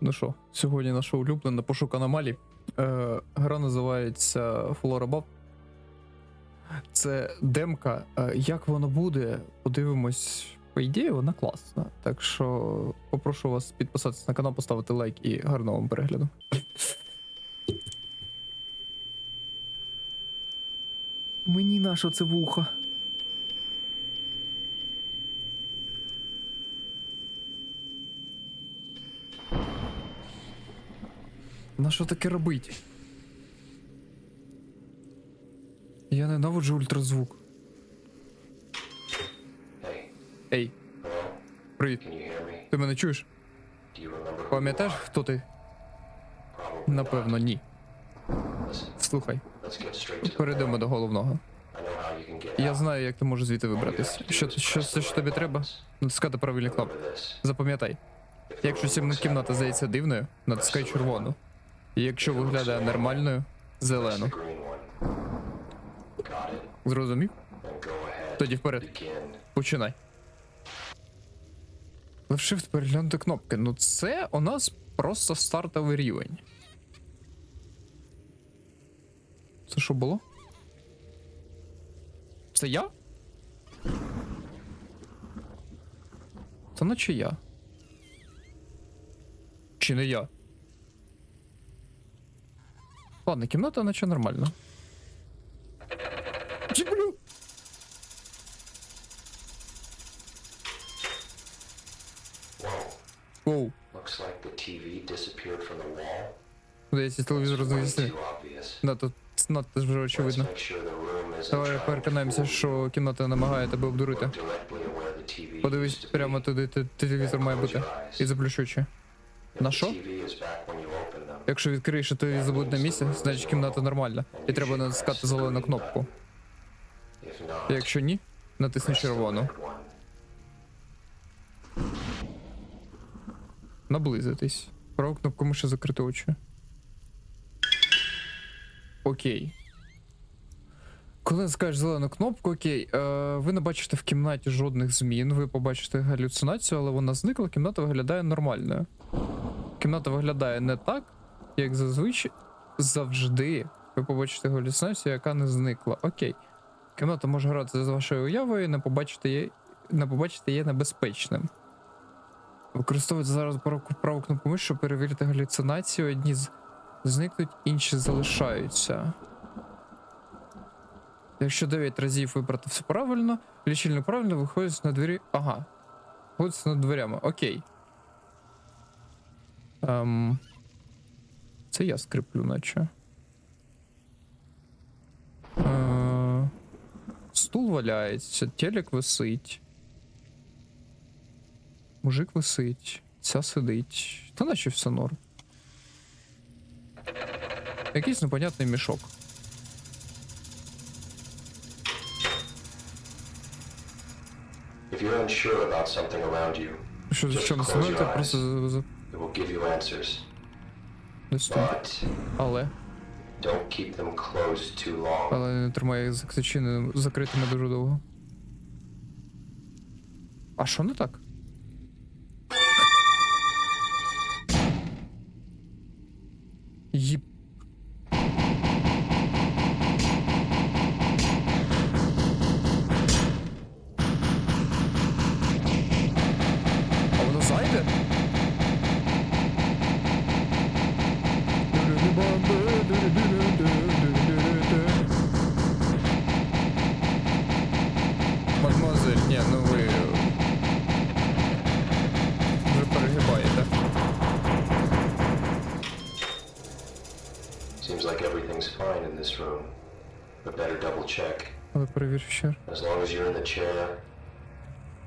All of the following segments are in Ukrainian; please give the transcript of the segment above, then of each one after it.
Ну що, сьогодні наша улюблена пошук аномалій. Е, гра називається Флорабаб. Це демка. Е, як воно буде, подивимось. По ідеї, вона класна. Так що попрошу вас підписатися на канал, поставити лайк і гарного вам перегляду. Мені наша це вуха. На що таке робить? Я ненавиджу ультразвук. Ей, привіт. Ти мене чуєш? Пам'ятаєш, хто ти? Напевно, ні. Слухай, перейдемо до головного. Я знаю, як ти можеш звідти вибратись. Що, що, the що тобі треба? Натискати правильний this. Запам'ятай, якщо looks кімната здається дивною, натискай червону. Якщо виглядає нормальною, зелену. Зрозумів? Тоді вперед. Починай. Shift переглянути кнопки. Ну це у нас просто стартовий рівень. Це що було? Це я? Це наче я. Чи не я? Ладно, кімната наче нормальна. Чіплю! Whoa. Оу. Looks like the TV disappeared from the wall. Здається, телевізор розвісти. too obvious. Надто, вже очевидно. Давай переконаємося, що кімната намагає тебе обдурити. Подивись прямо туди, те- телевізор має бути. І заплющ очі. На що? TV is back when you open them, Якщо відкриєш і телевізор буде на місці, значить кімната нормальна. І треба натискати зелену кнопку. Якщо ні, натисни червону. Наблизитись. Праву кнопку миші закрити очі. Окей. Коли натискаєш зелену кнопку, окей, е, ви не бачите в кімнаті жодних змін, ви побачите галюцинацію, але вона зникла, кімната виглядає нормальною. Кімната виглядає не так, як зазвичай завжди. Ви побачите галюцинацію, яка не зникла. Окей. Кімната може грати з вашою уявою, не побачити її, не побачити її небезпечним. Використовуйте зараз праву, кнопку миші, щоб перевірити галюцинацію. Одні зникнуть, інші залишаються. Якщо 9 разів вибрати все правильно, лічильник правильно виходить на двері. Ага. Виходить над дверями. Окей. Ем... Це я скриплю, наче. Е... Стул валяється, телек висить. Мужик висить, ця сидить. Та наче все норм. Якийсь непонятний мішок. If you're unsure about something around you, Що Just що не close сидите, your просто за- it will give you answers. Десь Але. don't keep them closed too long. Але не тримай їх зачиненими, закритими дуже довго. А що не так? Їп. Seems like everything's fine in this room. But better double check. Але перевір ще. As long as you're in the chair,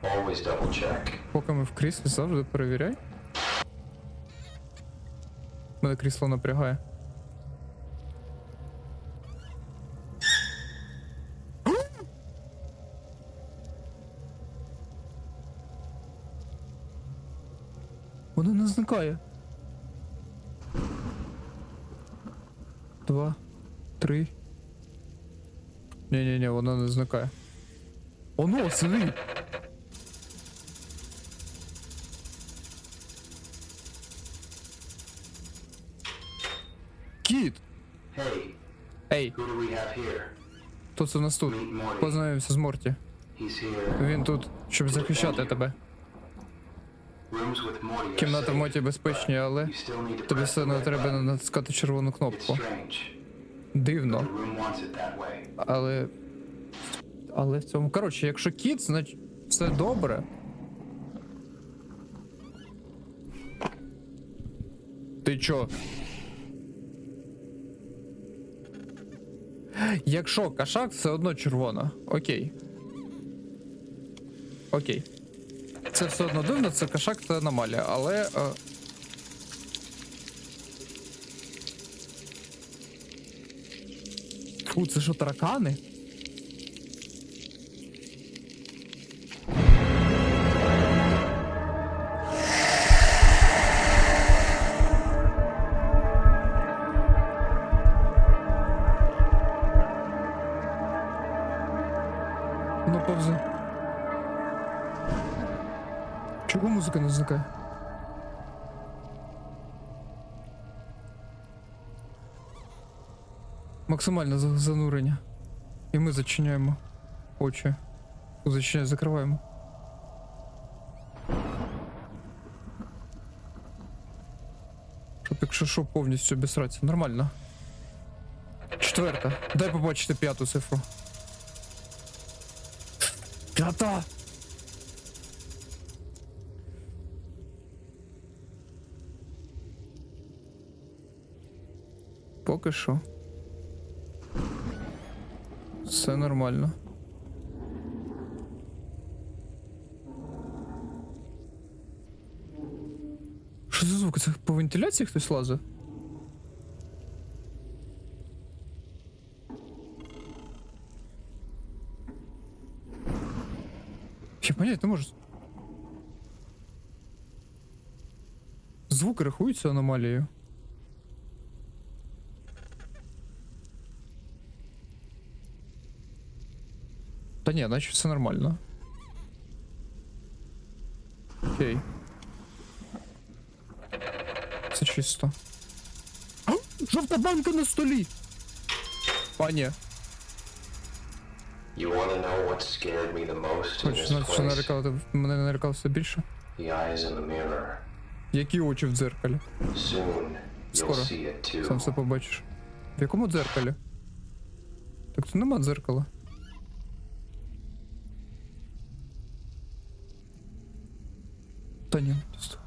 always double check. Поки ми в кріслі, завжди перевіряй. Мене крісло напрягає. Воно не зникає. два, три. Ні-ні-ні, вона не зникає. Оно, ну, сиди! Кіт! Ей! Хто це у нас тут? Познайомимося з Морті. Він тут, щоб захищати тебе. Кімната в Моті безпечні, але тобі все одно треба натискати червону кнопку. Дивно. Але. Але в цьому. Коротше, якщо кіт, значить все добре. Ти чо? Якщо кашак, все одно червона. Окей. Окей. Це все одно дивно, це кашак це аномалія, але. Е... Фу, це що, таракани? Ну, повзи. Чого музика не зникає? Максимальне за- занурення. І ми зачиняємо очі. Зачиняємо, закриваємо. Щоб якщо що повністю обісратися. Нормально. Четверта. Дай побачити п'яту цифру. П'ята! Поки що. Все нормально. Що за звук? Це по вентиляції хтось лазить? Я понять не можу. Звук рахується аномалією. Та ні, наче все нормально. Окей. Це чисто. А, Жовта банка на столі! А, ні. You want know what scared me the most in Хочеш знати, що place? нарікало, мене нарікало все більше? Які очі в дзеркалі? Скоро. Сам все побачиш. В якому дзеркалі? Так тут нема дзеркала. Та ні. стоп.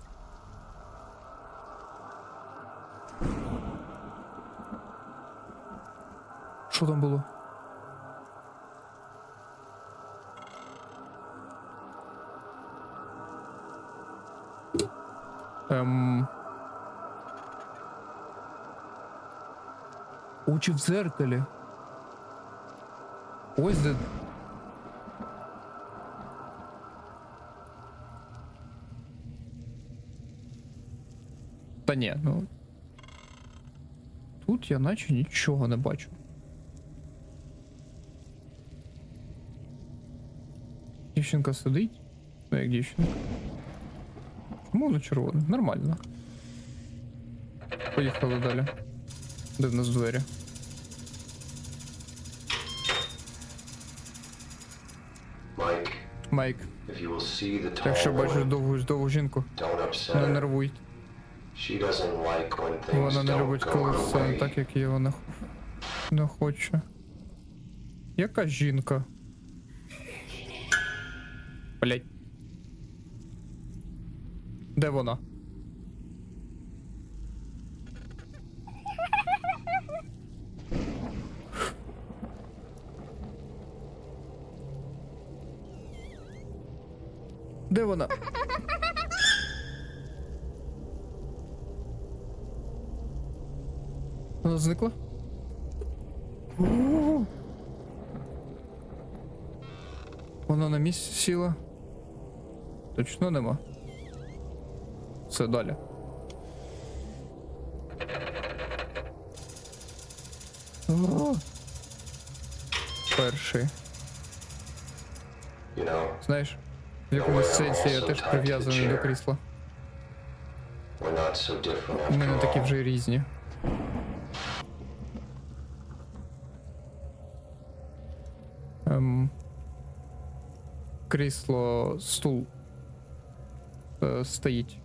Що там було? Ем... Очі в дзеркалі. Ось де. Та ні, ну. Тут я наче нічого не бачу. Дівчинка сидить. Ну як дівчинка. Чому вона червона? Нормально. Поїхали далі. Де в нас двері? Майк, tall якщо бачиш довгу довгу жінку, не нервуй. She doesn't like when things Вона не don't любить, go коли her все не так, як її вона х- не хоче. Яка жінка? Блять. Де вона? Де вона? Вона зникла? О! Вона на місці сіла. Точно нема. Все далі. О! Перший. Знаєш, в якомусь сенсі я теж прив'язаний до крісла. Ми не такі вже різні. крісло, стул е, стоїть.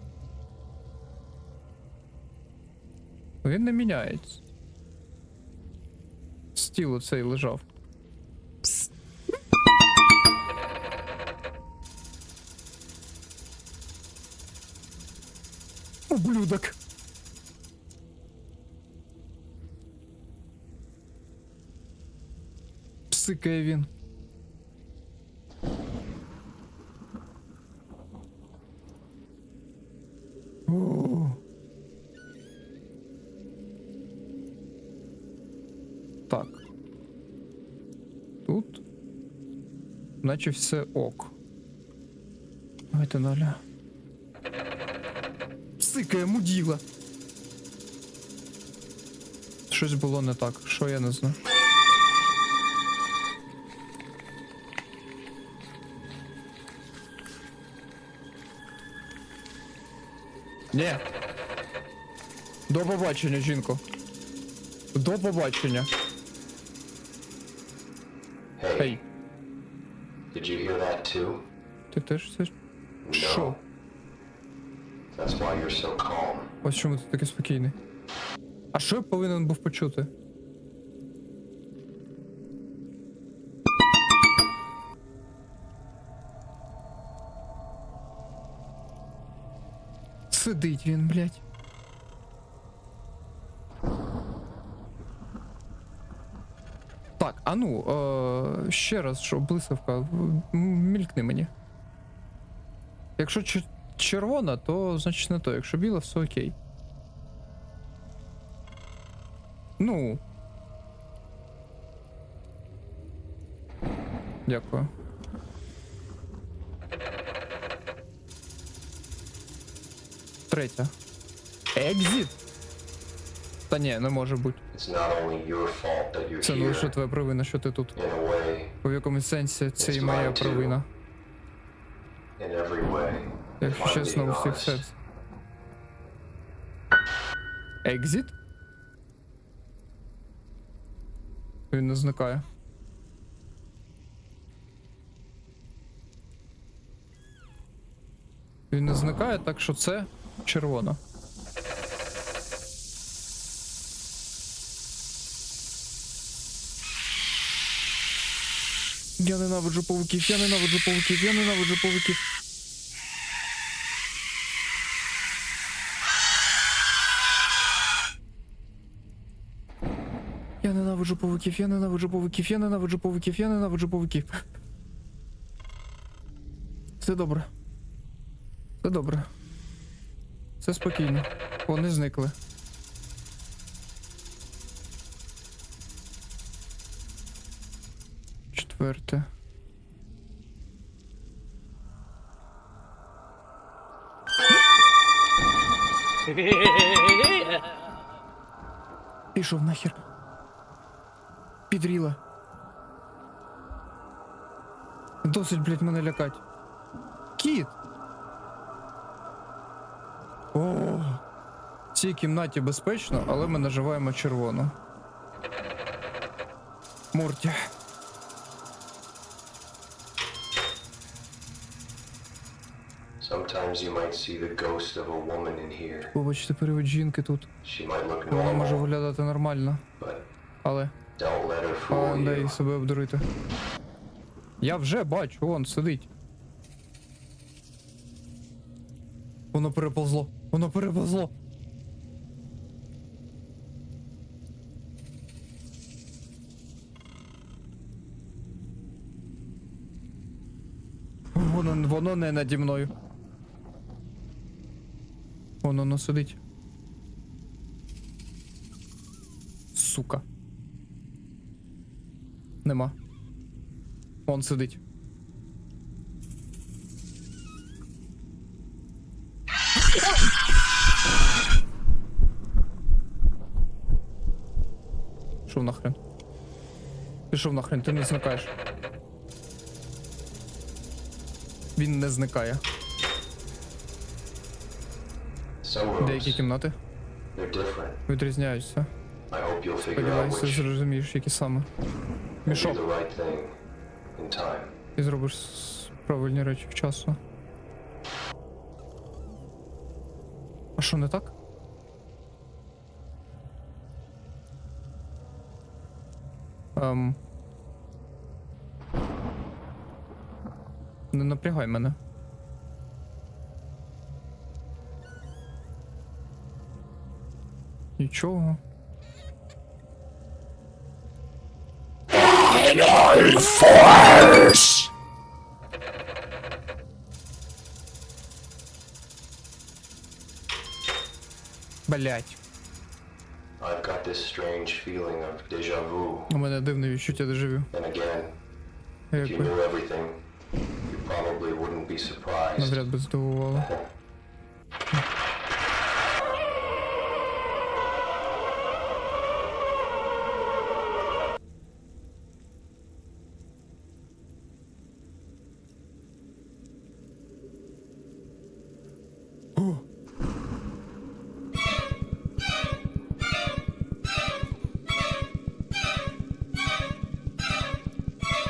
Він не міняється. Стіл оцей лежав. Ублюдок. Псикає він. Наче все ок. Давайте наля. Псикає муділа. Щось було не так, що я не знаю. Ні. До побачення, жінко. До побачення. You hear that too? ти теж це? Що? That's why you're so calm. Ось чому ти такий спокійний. А що я повинен був почути? Сидить він, блядь. Так, а ну, е, ще раз, що блискавка, мількни мені. Якщо чер- червона, то значить не то. Якщо біла, все окей. Ну. Дякую. Третя. Екзіт. Та ні, не може бути. Це не лише твоя провина, що ти тут. У якомусь сенсі це і моя провина. Якщо чесно, у всіх серць. Екзіт? Він не зникає. Він не зникає, так що це червона. Я ненавиджу павуків, я ненавиджу павуків, я ненавиджу павуків. Я ненавиджу павуків, я ненавиджу павуків, я ненавиджу павуків, я ненавиджу павуків. Все добре. Все добре. Все спокійно. Вони зникли. Четверте. Пішов нахер. Підріла. Досить, блядь, мене лякать. Кіт. О, в цій кімнаті безпечно, але ми наживаємо червону. Мурті. Sometimes you might see the ghost of a woman in here. Побачите перевід жінки тут. She might look Вона може normal, виглядати нормально, but але don't let her а, fool дай you. себе обдурити. Я вже бачу, вон сидить. Воно переповзло. Воно переповзло. Воно, воно не наді мною. Воно воно сидить. Сука. Нема. Он сидить. Пішов нахрен. Пішов нахрен, ти не зникаєш. Він не зникає. Деякі кімнати відрізняються. Сподіваюся, зрозумієш, які саме. Мішок. Ти зробиш правильні речі в часу. А що не так? Ем... Не напрягай мене. Нічого. Блять. I've got this strange feeling of deja vu. У мене дивне відчуття дежавю. And again, if you Якби knew everything, you probably wouldn't be surprised. навряд би здивувало.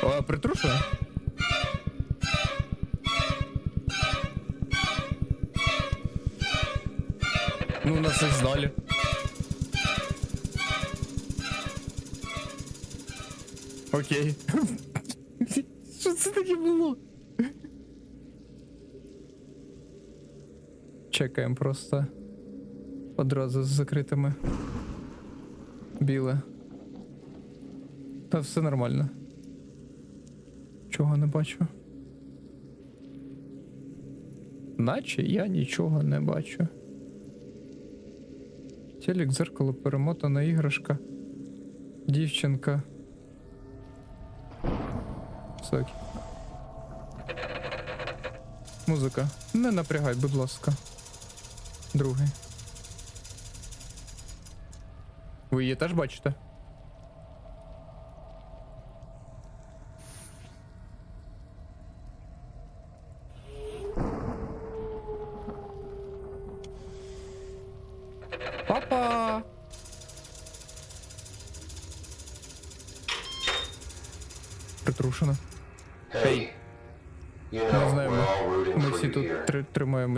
О, притрушує? Ну, нас і знали. Окей. Що це таке було? Чекаємо просто. Одразу з закритими. Біле. Та все нормально. Чого не бачу. Наче я нічого не бачу. Телек, дзеркало, перемотана іграшка. Дівчинка. Сокі. Музика. Не напрягай, будь ласка. Другий. Ви її теж бачите?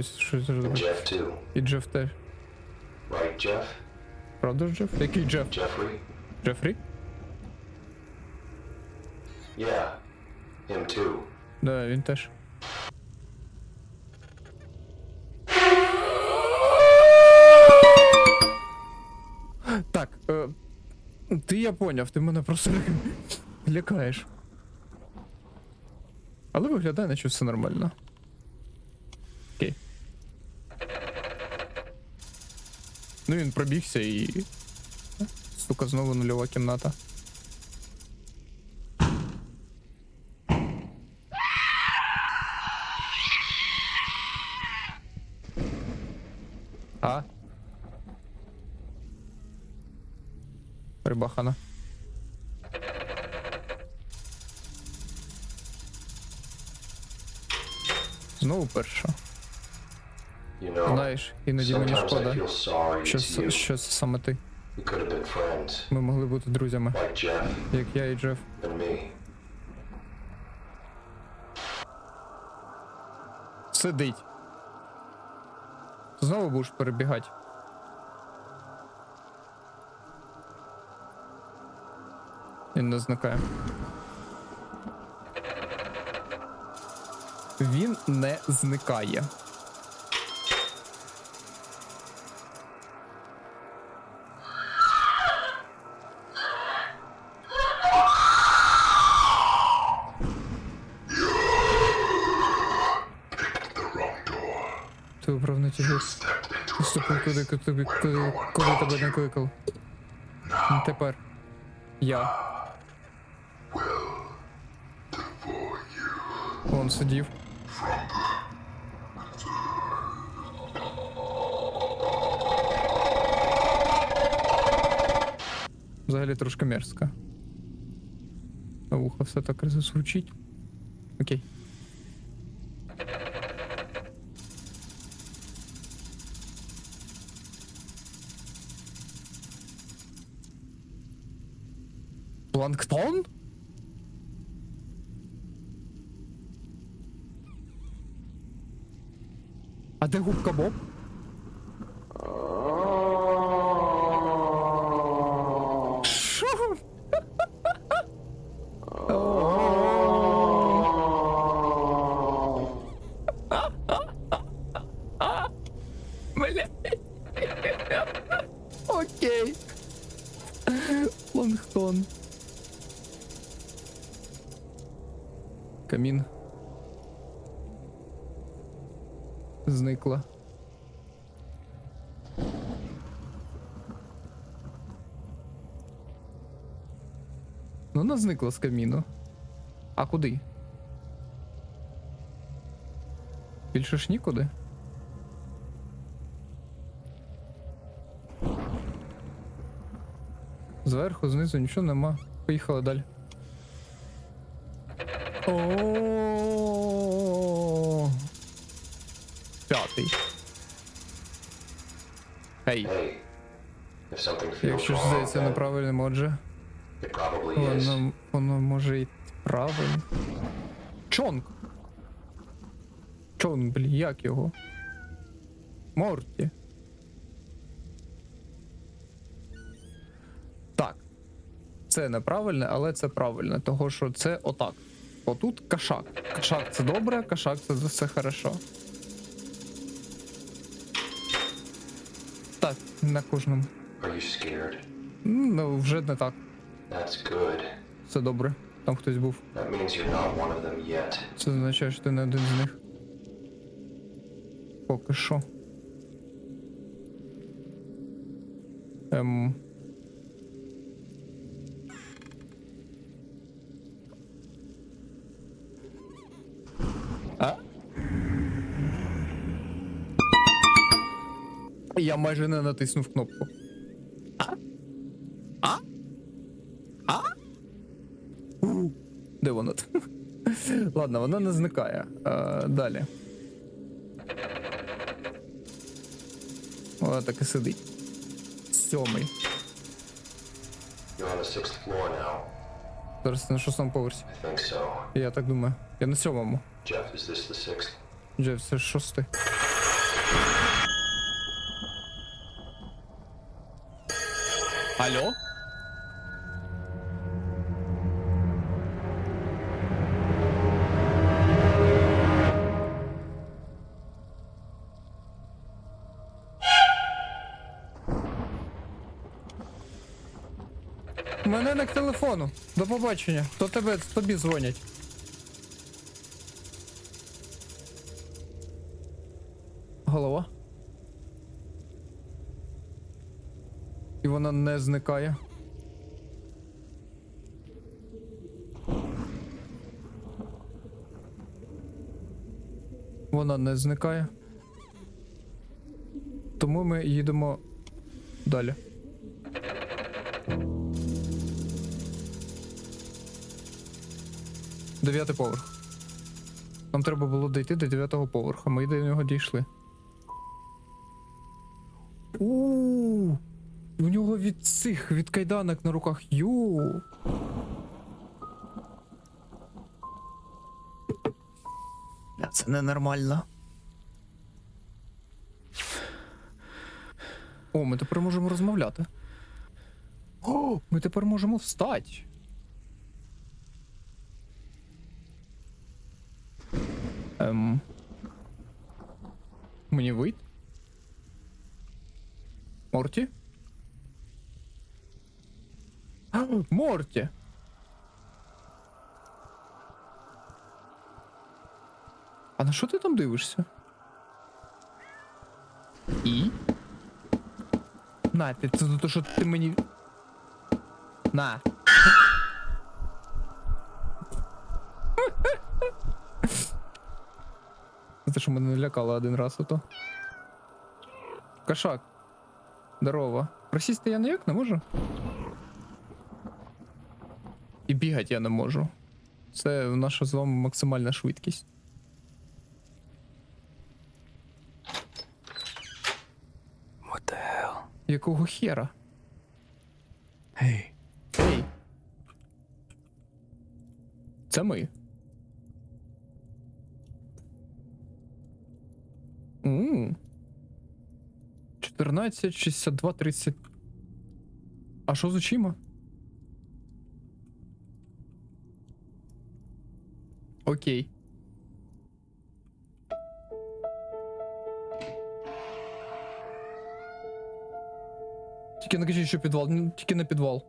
Щось And зробити. Jeff too. І Джеф теж. Right, Jeff? Правда ж Джеф? Який Джеф? Jeffrey? Джефрі? Yeah, him too. Да, він теж. Так, е, ти я поняв, ти мене просто лякаєш. Але виглядає, наче все нормально. Ну він пробігся і. Сука, знову нульова кімната. А? Рибахана. Знову перша. Знаєш, іноді мені шкода, що, що саме ти. Ми могли бути друзями, як я і Джеф. Сидить. Знову будеш перебігати. Він не зникає. Він не зникає. Ті Ступив куди, куди, куди, куди, тебе не кликав. Ну, Тепер. Я. Он сидів. Взагалі трошки мерзко. На вухо все так звучить. Окей. Планктон? А де губка Боб? Зникла. Ну, вона зникла з каміну. А куди? Більше ж нікуди. Зверху, знизу нічого нема. Поїхали далі. О. Ей, Hey, if something feels якщо ж wrong, здається then неправильним, отже. it probably is. Воно, воно може і правильно. Чонг. Чонг, блін, як його? Морті. Так. Це неправильне, але це правильне, того що це отак. Отут кашак. Кашак це добре, кашак це все хорошо. Так, на кожному. Are you scared? Ну, вже не так. That's good. Все добре. Там хтось був. That means you're not one of them yet. Це означає, що ти не один з них. Поки що. Ем. Я майже не натиснув кнопку. А? А? А? У, Де воно? Ладно, вона не зникає. Е, далі. Вона так і сидить. Сьомий. Зараз ти на шостому поверсі. So. Я так думаю. Я на сьомому. Джеф, це шостий. Алло? Мене не к телефону. До побачення. То тебе тобі дзвонять. І вона не зникає. Вона не зникає. Тому ми їдемо далі. Дев'ятий поверх. Нам треба було дійти до дев'ятого поверха. Ми до нього дійшли. Від цих від кайданок на руках. Ю. Бля, Це ненормально. О, ми тепер можемо розмовляти. О, ми тепер можемо встати. Ем. Мені вийти? Морті? Морті! А на що ти там дивишся? І? На, ти це за те, що ти мені. На. Те, що мене налякало один раз ото. Кошак. Здорово. Просісти я ніяк не можу. І бігати я не можу. Це наша з вами максимальна швидкість. What the hell? Якого хера? Hey, Ей. Це ми. М. 14, 62, 30. А що з очима? Окей. Тільки не кажіть, що підвал, ні, тільки не підвал.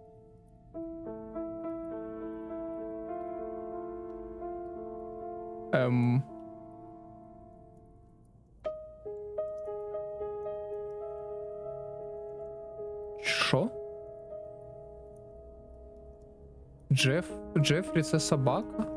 Ем. Що? Джеф? Джефрі це собака?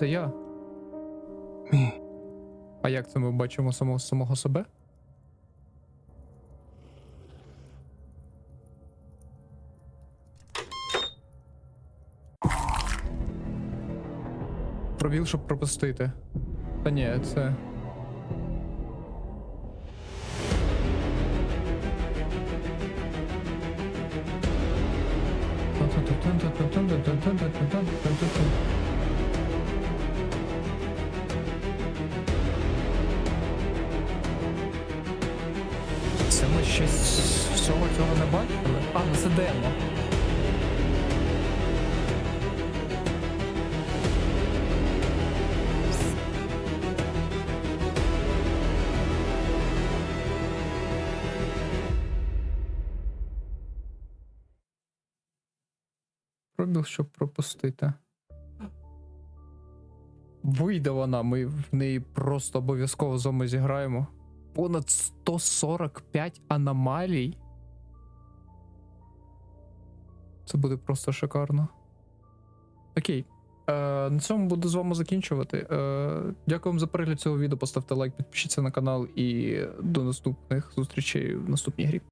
Це я. me. А як це ми бачимо самого, самого себе? Пробіл, щоб пропустити. Та ні, це. Це ми ще всього цього не бачили? А, це демо. Пробіг, щоб пропустити. Вийде вона, ми в неї просто обов'язково з вами зіграємо. Понад 145 аномалій. Це буде просто шикарно. Окей. Е, на цьому буду з вами закінчувати. Е, дякую вам за перегляд цього відео. Поставте лайк, підпишіться на канал і до наступних зустрічей в наступній грі.